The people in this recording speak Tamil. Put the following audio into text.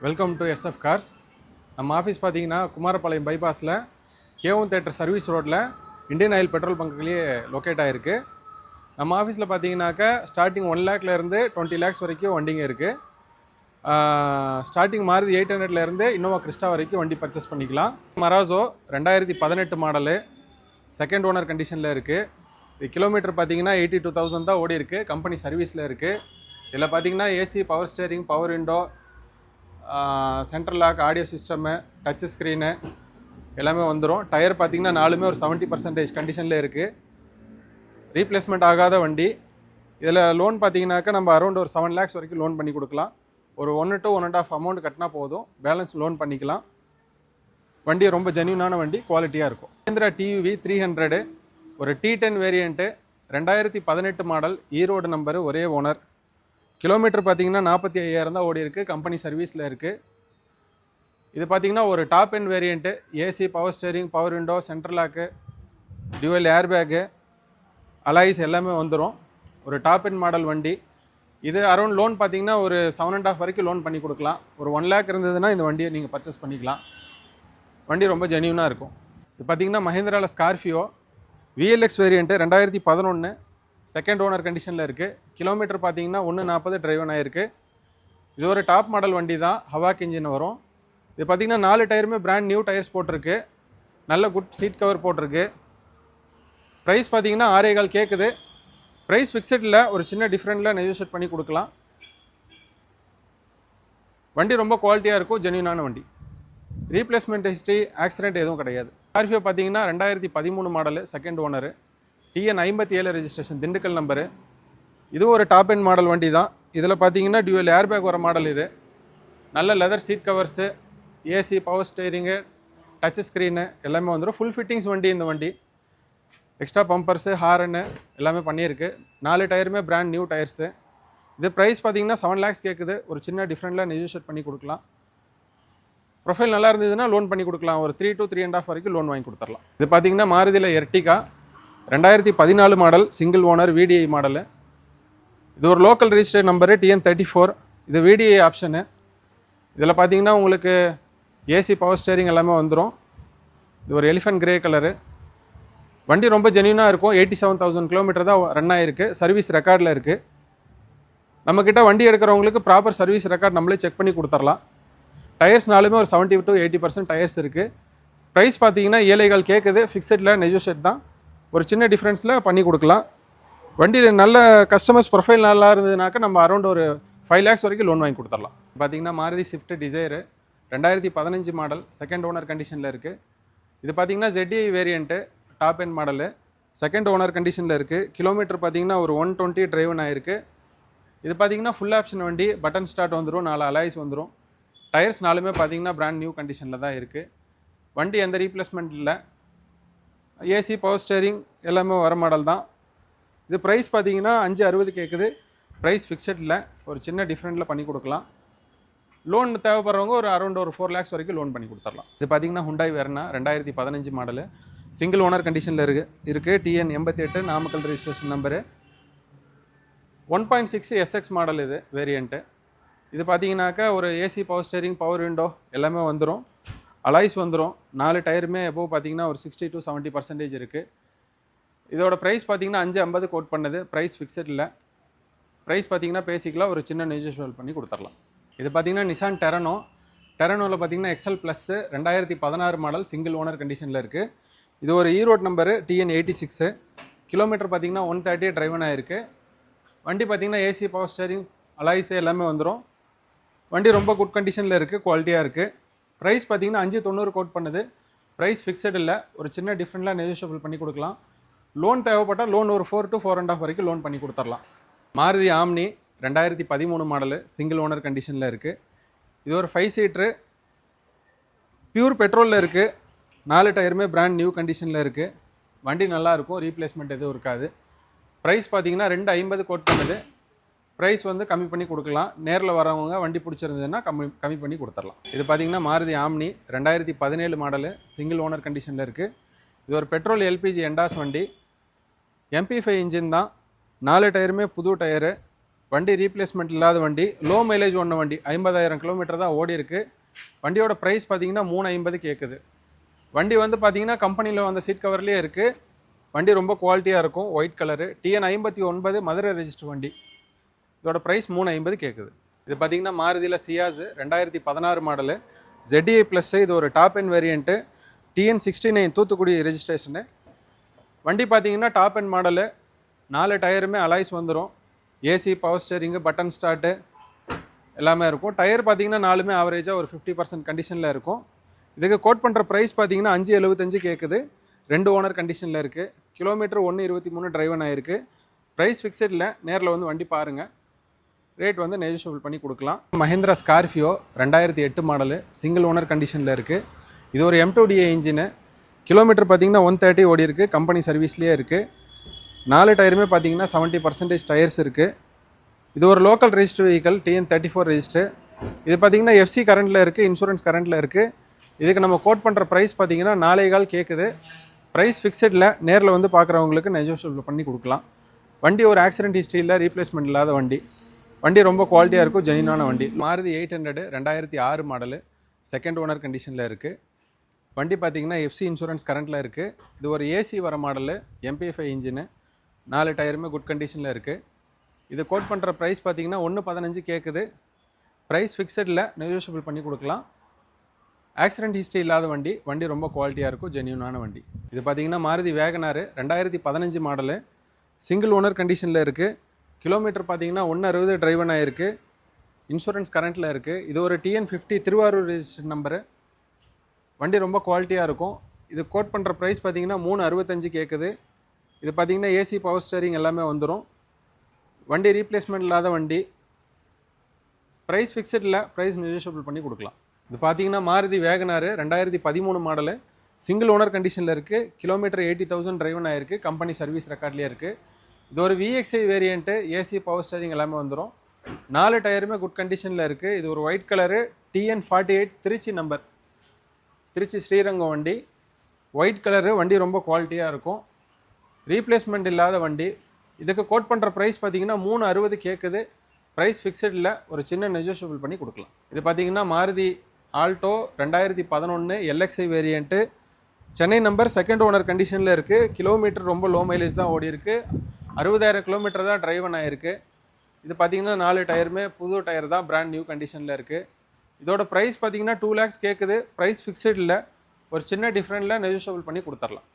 வெல்கம் டு எஸ்எஃப் கார்ஸ் நம்ம ஆஃபீஸ் பார்த்தீங்கன்னா குமாரபாளையம் பைபாஸில் கேவும் தேட்டர் சர்வீஸ் ரோட்டில் இந்தியன் ஆயில் பெட்ரோல் பங்க்குலேயே லொக்கேட் ஆகிருக்கு நம்ம ஆஃபீஸில் பார்த்தீங்கன்னாக்கா ஸ்டார்டிங் ஒன் லேக்லேருந்து டுவெண்ட்டி லேக்ஸ் வரைக்கும் வண்டிங்க இருக்குது ஸ்டார்டிங் மாறுதி எயிட் ஹண்ட்ரட்லேருந்து இன்னோவா கிறிஸ்டா வரைக்கும் வண்டி பர்ச்சேஸ் பண்ணிக்கலாம். மராசோ ரெண்டாயிரத்தி பதினெட்டு மாடலு செகண்ட் ஓனர் கண்டிஷனில் இருக்குது இது கிலோமீட்டர் பார்த்தீங்கன்னா எயிட்டி டூ தௌசண்ட் தான் ஓடி இருக்குது கம்பெனி சர்வீஸில் இருக்குது இதில் பார்த்தீங்கன்னா AC power steering power window central lock audio system touch screen எல்லாமே வந்துடும் டயர் பார்த்திங்கன்னா நாலுமே ஒரு செவன்ட்டி பர்சன்டேஜ் கண்டிஷனில் இருக்குது ரீப்ளேஸ்மெண்ட் ஆகாத வண்டி. இதில் லோன் பார்த்தீங்கன்னாக்கா நம்ம அரௌண்ட் ஒரு செவன் லேக்ஸ் வரைக்கும் லோன் பண்ணி கொடுக்கலாம். ஒரு ஒன்று to one and half amount கட்டினா போதும். பேலன்ஸ் லோன் பண்ணிக்கலாம். வண்டி ரொம்ப ஜென்யூனான வண்டி குவாலிட்டியாக இருக்கும். மஹிந்திரா டியூவி த்ரீ ஹண்ட்ரடு ஒரு டி டென் வேரியண்ட்டு ரெண்டாயிரத்தி பதினெட்டு மாடல் ஈரோடு நம்பரு ஒரே ஓனர் கிலோமீட்டர் பார்த்தீங்கன்னா நாற்பத்தி ஐயாயிரம் தான் ஓடி இருக்குது கம்பெனி சர்வீஸில் இருக்குது இது பார்த்தீங்கன்னா ஒரு top end variant AC power steering power window central lock dual airbag alloys எல்லாமே வந்துடும் ஒரு டாப் எண்ட் மாடல் வண்டி. இது அரௌண்ட் லோன் பார்த்தீங்கன்னா ஒரு செவன் அண்ட் ஆஃப் வரைக்கும் லோன் பண்ணி கொடுக்கலாம். ஒரு ஒன் லேக் இருந்ததுன்னா இந்த வண்டியை நீங்கள் பர்ச்சேஸ் பண்ணிக்கலாம். வண்டி ரொம்ப ஜென்யூனாக இருக்கும். இது பார்த்தீங்கன்னா மஹேந்திராவில் ஸ்கார்பியோ விஎல்எக்ஸ் வேரியண்ட்டு ரெண்டாயிரத்தி பதினொன்று செகண்ட் ஓனர் கண்டிஷனில் இருக்குது கிலோமீட்டர் பார்த்தீங்கன்னா ஒன்று நாற்பது ட்ரைவன் ஆயிருக்கு. இது ஒரு டாப் மாடல் வண்டி தான். ஹவாக் இன்ஜின் வரும். இது பார்த்தீங்கன்னா நாலு டயருமே பிராண்ட் நியூ டயர்ஸ் போட்டிருக்கு. நல்ல குட் சீட் கவர் போட்டிருக்கு. ப்ரைஸ் பார்த்தீங்கன்னா ஆறே கால் கேட்குது ப்ரைஸ் ஃபிக்ஸடில் ஒரு சின்ன டிஃப்ரெண்ட்டில் நெகோஷியேட் பண்ணி கொடுக்கலாம். வண்டி ரொம்ப குவாலிட்டியாக இருக்கும். ஜென்யூனான வண்டி. ரீப்ளேஸ்மெண்ட் ஹிஸ்ட்ரி ஆக்சிடென்ட் எதுவும் கிடையாது. ஸ்கார்பியோ பார்த்தீங்கன்னா ரெண்டாயிரத்தி பதிமூணு மாடலு செகண்ட் ஓனரு டிஎன் ஐம்பத்தி ஏழு ரெஜிஸ்ட்ரேஷன் திண்டுக்கல் நம்பரு இது ஒரு டாப் எண்ட் மாடல் வண்டி தான் இதில் பார்த்தீங்கன்னா டியூவல் ஏர்பேக் வர மாடல் இது. நல்ல leather seat covers AC power steering touch screen எல்லாமே வந்துடும் ஃபுல் ஃபிட்டிங்ஸ் வண்டி இந்த வண்டி. எக்ஸ்ட்ரா பம்பர்ஸு ஹாரனு எல்லாமே பண்ணியிருக்கு. நாலு டயருமே பிராண்ட் நியூ டயர்ஸு இது ப்ரைஸ் பார்த்தீங்கன்னா செவன் லேக்ஸ் கேட்குது ஒரு சின்ன டிஃப்ரெண்ட்டில் நெஜிஷேட் பண்ணி கொடுக்கலாம். ப்ரொஃபைல் நல்லா இருந்ததுன்னா லோன் பண்ணி கொடுக்கலாம். ஒரு three to three and half வரைக்கும் லோன் வாங்கி கொடுத்துடலாம் இது பார்த்தீங்கன்னா மாருதியில் எர்டிகா ரெண்டாயிரத்தி பதினாலு model single owner VDI model இது ஒரு local register number TN thirty four இது விடிஐ ஆப்ஷனு இதில் பார்த்தீங்கன்னா உங்களுக்கு ஏசி பவர் ஸ்டேரிங் எல்லாமே வந்துடும் இது ஒரு எலிஃபென்ட் கிரே கலரு வண்டி ரொம்ப ஜென்யூனாக இருக்கும். எயிட்டி செவன் தௌசண்ட் கிலோமீட்டர் தான் ரன் ஆகிருக்கு சர்வீஸ் ரெக்கார்டில் இருக்குது நம்மக்கிட்ட வண்டி எடுக்கிறவங்களுக்கு ப்ராப்பர் சர்வீஸ் ரெக்கார்ட் நம்மளே செக் பண்ணி கொடுத்துர்லாம். டயர்ஸ்னாலுமே ஒரு seventy to eighty percent tyres இருக்குது ப்ரைஸ் பார்த்தீங்கன்னா ஏழைகள் கேட்குது ஃபிக்ஸடில் நெஜோஷியேட் தான். ஒரு சின்ன டிஃப்ரென்ஸில் பண்ணி கொடுக்கலாம். வண்டியில் நல்ல கஸ்டமர்ஸ் ப்ரொஃபைல் நல்லா இருந்ததுனாக்கா நம்ம அரௌண்ட் ஒரு ஃபைவ் லேக்ஸ் வரைக்கும் லோன் வாங்கி கொடுத்துடலாம். பார்த்தீங்கன்னா மாருதி ஸ்விஃப்ட் டிசைரு ரெண்டாயிரத்தி பதினஞ்சு மாடல் செகண்ட் ஓனர் கண்டிஷனில் இருக்குது இது பார்த்தீங்கன்னா ஜெட்இ variant top end model second owner கண்டிஷனில் இருக்குது கிலோமீட்டர் பார்த்தீங்கன்னா ஒரு ஒன் டுவெண்ட்டி ட்ரைவன் ஆயிருக்கு. இது பார்த்தீங்கன்னா ஃபுல் ஆப்ஷன் வண்டி பட்டன் ஸ்டார்ட் வந்துடும் நாலு அலாய்ஸ் வந்துடும் டயர்ஸ் நாலுமே பார்த்தீங்கன்னா பிராண்ட் நியூ கண்டிஷனில் தான் இருக்குது வண்டி எந்த ரீப்ளேஸ்மெண்ட் இல்லை. ஏசி பவர் ஸ்டேரிங் எல்லாமே வர மாடல் தான். இது ப்ரைஸ் பார்த்தீங்கன்னா அஞ்சு அறுபது கேட்குது ப்ரைஸ் ஃபிக்ஸட் இல்லை. ஒரு சின்ன டிஃப்ரெண்ட்டில் பண்ணி கொடுக்கலாம். லோன் தேவைப்படுறவங்க ஒரு அரௌண்ட் ஒரு ஃபோர் லேக்ஸ் வரைக்கும் லோன் பண்ணி கொடுத்துடலாம். இது பார்த்தீங்கன்னா ஹுண்டாய் வெர்னா ரெண்டாயிரத்தி பதினஞ்சு மாடலு சிங்கிள் ஓனர் கண்டிஷனில் இருக்குது இருக்குது டிஎன் எண்பத்தி எட்டு Namakkal registration number one point six SX model இது வேரியண்ட்டு இது பார்த்தீங்கன்னாக்கா ஒரு AC power steering power window எல்லாமே வந்துடும் அலாய்ஸ் வந்துடும் நாலு டயருமே எப்போ பார்த்தீங்கன்னா ஒரு சிக்ஸ்டி டு செவன்ட்டி பர்சன்டேஜ் இருக்குது இதோட ப்ரைஸ் பார்த்தீங்கன்னா அஞ்சு ஐம்பது கோட் பண்ணது. ப்ரைஸ் ஃபிக்ஸட் இல்லை. ப்ரைஸ் பார்த்தீங்கன்னா பேசிக்கலாம் ஒரு சின்ன நெஜோஷியல் பண்ணி கொடுத்துடலாம். இது பார்த்தீங்கன்னா நிசான் டெரனோ டெரனோவில் பார்த்தீங்கன்னா எக்ஸல் ப்ளஸ்ஸு ரெண்டாயிரத்தி பதினாறு மாடல் சிங்கிள் ஓனர் கண்டிஷனில் இருக்குது இது ஒரு Erode number TN eighty six kilometre பார்த்தீங்கன்னா ஒன் தேர்ட்டி ட்ரைவன் ஆயிருக்கு. வண்டி பார்த்தீங்கன்னா ஏசி பவர் ஸ்டேரிங் அலாய்ஸு எல்லாமே வந்துடும் வண்டி ரொம்ப குட் கண்டிஷனில் இருக்குது குவாலிட்டியாக இருக்குது ப்ரைஸ் பார்த்தீங்கன்னா அஞ்சு தொண்ணூறு கோட் பண்ணுது. ப்ரைஸ் ஃபிக்ஸட் இல்லை. ஒரு சின்ன டிஃப்ரெண்ட்டாக நெகோஷியபிள் பண்ணி கொடுக்கலாம். லோன் தேவைப்பட்டால் லோன் ஒரு four to four and half வரைக்கும் லோன் பண்ணி கொடுத்துடலாம். மாருதி ஆம்னி ரெண்டாயிரத்தி பதிமூணு மாடலு சிங்கிள் ஓனர் கண்டிஷனில் இருக்குது இது ஒரு ஃபைவ் சீட்ரு பியூர் பெட்ரோலில் இருக்குது நாலு டயருமே பிராண்ட் நியூ கண்டிஷனில் இருக்குது வண்டி நல்லாயிருக்கும் ரீப்ளேஸ்மெண்ட் எதுவும் இருக்காது. ப்ரைஸ் பார்த்தீங்கன்னா ரெண்டு ஐம்பது கோட் பண்ணுது. ப்ரைஸ் வந்து கம்மி பண்ணி கொடுக்கலாம். நேரில் வரவங்க வண்டி பிடிச்சிருந்ததுன்னா கம்மி கம்மி பண்ணி கொடுத்துடலாம். இது பார்த்தீங்கன்னா மாருதி ஆம்னி ரெண்டாயிரத்தி பதினேழு மாடலு சிங்கிள் ஓனர் கண்டிஷனில் இருக்குது இது ஒரு பெட்ரோல் எல்பிஜி எண்டாஸ் வண்டி. எம்பி ஃபைவ் இன்ஜின் தான். நாலு டயருமே புது டயரு வண்டி ரீப்ளேஸ்மெண்ட் இல்லாத வண்டி. லோ மைலேஜ் ஒன்று வண்டி. ஐம்பதாயிரம் கிலோமீட்டர் தான் ஓடி இருக்குது வண்டியோட ப்ரைஸ் பார்த்தீங்கன்னா மூணு ஐம்பது கேட்குது வண்டி வந்து பார்த்திங்கன்னா கம்பெனியில் வந்த சீட் கவர்லேயே இருக்குது வண்டி ரொம்ப குவாலிட்டியாக இருக்கும். ஒயிட் கலரு டிஎன் ஐம்பத்தி ஒன்பது மதுரை ரெஜிஸ்டர் வண்டி. இதோட ப்ரைஸ் மூணு ஐம்பது கேட்குது இது பார்த்தீங்கன்னா மாருதியில் சியாஸு ரெண்டாயிரத்தி பதினாறு மாடலு ZDI ப்ளஸ் இது ஒரு top end variant TN sixty nine Thoothukudi registration வண்டி பார்த்தீங்கன்னா டாப் என் மாடலு நாலு டயருமே அலாய்ஸ் வந்துடும் AC power steering button start எல்லாமே இருக்கும். டயர் பார்த்தீங்கன்னா நாலுமே ஆவரேஜாக ஒரு ஃபிஃப்டி பர்சன்ட் கண்டிஷனில் இருக்கும். இதுக்கு கோட் பண்ணுற ப்ரைஸ் பார்த்தீங்கன்னா அஞ்சு எழுபத்தஞ்சு கேட்குது ரெண்டு ஓனர் கண்டிஷனில் இருக்குது கிலோமீட்டர் ஒன்று இருபத்தி மூணு டிரைவன் ஆயிருக்கு. ப்ரைஸ் ஃபிக்ஸடில் நேரில் வந்து வண்டி பாருங்கள் ரேட் வந்து நெஜிஷபிள் பண்ணி கொடுக்கலாம். மஹேந்திரா ஸ்கார்பியோ ரெண்டாயிரத்தி எட்டு மாடலு சிங்கிள் ஓனர் கண்டிஷனில் இருக்குது இது ஒரு M two DA engine kilometre பார்த்திங்கன்னா ஒன் தேர்ட்டி ஓடி இருக்குது கம்பெனி சர்வீஸ்லேயே இருக்குது நாலு டயருமே பார்த்தீங்கன்னா செவன்ட்டி பர்சன்டேஜ் டயர்ஸ் இருக்குது இது ஒரு local register vehicle TN thirty four register இது பார்த்தீங்கன்னா எஃப்சி கரண்ட்டில் இருக்குது இன்சூரன்ஸ் கரண்ட்டில் இருக்குது இதுக்கு நம்ம கோட் பண்ணுற ப்ரைஸ் பார்த்தீங்கன்னா நாலே கால் கேட்குது ப்ரைஸ் ஃபிக்ஸடில் நேரில் வந்து பார்க்குறவங்களுக்கு நெஜோஷியபிள் பண்ணி கொடுக்கலாம். வண்டி ஒரு ஆக்சிடென்ட் ஹிஸ்ட்ரியில் ரீப்ளேஸ்மெண்ட் இல்லாத வண்டி. வண்டி ரொம்ப குவாலிட்டியாக இருக்கும் ஜெனினான வண்டி. மாருதி எயிட் ஹண்ட்ரடு ரெண்டாயிரத்தி ஆறு மாடலு செகண்ட் ஓனர் கண்டிஷனில் இருக்குது வண்டி பார்த்தீங்கன்னா எஃப்சி இன்சூரன்ஸ் கரண்ட்டில் இருக்குது இது ஒரு ஏசி வர மாடலு எம்பிஎஃப்ஐ இன்ஜினு நாலு டயருமே குட் கண்டிஷனில் இருக்குது இது கோட் பண்ணுற ப்ரைஸ் பார்த்திங்கன்னா ஒன்று பதினஞ்சு கேட்குது ப்ரைஸ் ஃபிக்ஸடில் நெகோஷியபிள் பண்ணி கொடுக்கலாம். ஆக்சிடென்ட் ஹிஸ்ட்ரி இல்லாத வண்டி வண்டி ரொம்ப குவாலிட்டியாக இருக்கும் ஜென்யூனான வண்டி. இது பார்த்திங்கன்னா மாருதி வேகனாரு ரெண்டாயிரத்தி பதினஞ்சு மாடலு சிங்கிள் ஓனர் கண்டிஷனில் இருக்குது கிலோமீட்டர் பார்த்தீங்கன்னா ஒன்று அறுபது டிரைவன் ஆகிருக்கு இன்சூரன்ஸ் கரண்ட்டில் இருக்குது இது ஒரு TN fifty Thiruvarur register number வண்டி ரொம்ப குவாலிட்டியாக இருக்கும். இது கோட் பண்ணுற ப்ரைஸ் பார்த்தீங்கன்னா மூணு அறுபத்தஞ்சு கேட்குது இது பார்த்தீங்கன்னா ஏசி பவர் ஸ்டேரிங் எல்லாமே வந்துடும் வண்டி ரீப்ளேஸ்மெண்ட் இல்லாத வண்டி. ப்ரைஸ் ஃபிக்ஸடில் ப்ரைஸ் நெகோஷியபிள் பண்ணி கொடுக்கலாம். இது பார்த்தீங்கன்னா மாருதி வேகனாரு ரெண்டாயிரத்தி பதிமூணு மாடலு சிங்கிள் ஓனர் கண்டிஷனில் இருக்குது கிலோமீட்டர் எயிட்டி தௌசண்ட் டிரைவன் ஆயிருக்கு. கம்பெனி சர்வீஸ் ரெக்கார்ட்லேயே இருக்குது இது ஒரு VXI variant AC power steering எல்லாமே வந்துடும் நாலு டயருமே குட் கண்டிஷனில் இருக்குது இது ஒரு white colour TN forty eight Trichy number Trichy Srirangam வண்டி. ஒயிட் கலரு வண்டி ரொம்ப குவாலிட்டியாக இருக்கும். ரீப்ளேஸ்மெண்ட் இல்லாத வண்டி. இதுக்கு கோட் பண்ணுற ப்ரைஸ் பார்த்தீங்கன்னா மூணு அறுபது கேட்குது ப்ரைஸ் ஃபிக்ஸடில் ஒரு சின்ன நெஜோஷியபிள் பண்ணி கொடுக்கலாம். இது பார்த்தீங்கன்னா மாருதி ஆல்டோ ரெண்டாயிரத்தி பதினொன்று LXI variant Chennai number second owner கண்டிஷனில் இருக்குது கிலோமீட்டர் ரொம்ப லோ மைலேஜ் தான் ஓடி இருக்குது அறுபதாயிரம் கிலோமீட்டர் தான் ட்ரைவ் ஆயிருக்கு இது பார்த்தீங்கன்னா நாலு டயருமே புது டயர் தான் பிராண்ட் நியூ கண்டிஷனில் இருக்குது இதோட ப்ரைஸ் பார்த்தீங்கன்னா டூ லேக்ஸ் கேட்குது ப்ரைஸ் ஃபிக்ஸடில் ஒரு சின்ன டிஃப்ரெண்ட்டில் நெஜிஷபிள் பண்ணி கொடுத்துர்லாம்